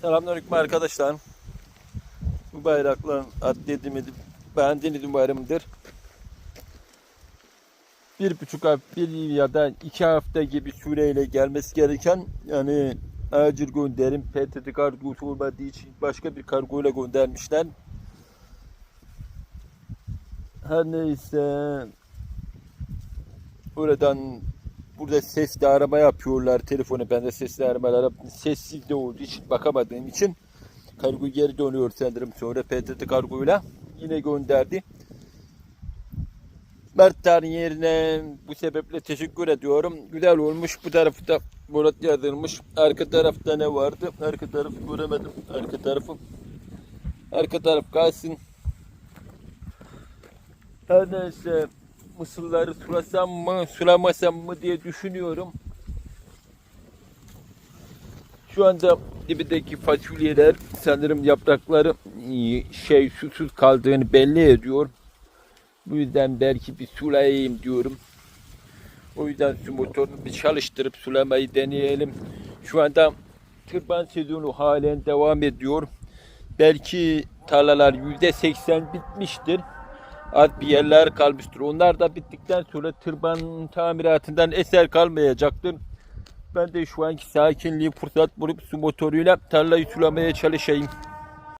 Selamünaleyküm arkadaşlar. Bu bayrakların adledimi beğendiğiniz umarımdır. Bir buçuk hafta, bir ya da iki hafta gibi süreyle gelmesi gereken yani acil gönderim PTT kargosu olmadığı için başka bir kargoyla göndermişler. Her neyse buradan burada sesli arama yapıyorlar telefonu ben de sesli aramalara sessiz de olduğu için bakamadığım için kargo geri dönüyor sanırım sonra PTT kargoyla yine gönderdi. Mert'lerin yerine bu sebeple teşekkür ediyorum. Güzel olmuş. Bu tarafı da Murat yazılmış. Arka tarafta ne vardı? Arka tarafı göremedim. Arka tarafı. Arka taraf kalsın. Her neyse mısırları sulasam mı sulamasam mı diye düşünüyorum. Şu anda dibindeki fasulyeler sanırım yaprakları e, şey susuz kaldığını belli ediyor. Bu yüzden belki bir sulayayım diyorum. O yüzden su motorunu bir çalıştırıp sulamayı deneyelim. Şu anda tırpan sezonu halen devam ediyor. Belki tarlalar yüzde seksen bitmiştir. Yerler kalmıştır. Onlar da bittikten sonra tırpan tamiratından eser kalmayacaktır. Ben de şu anki sakinliği fırsat bulup su motoruyla tarlayı sulamaya çalışayım.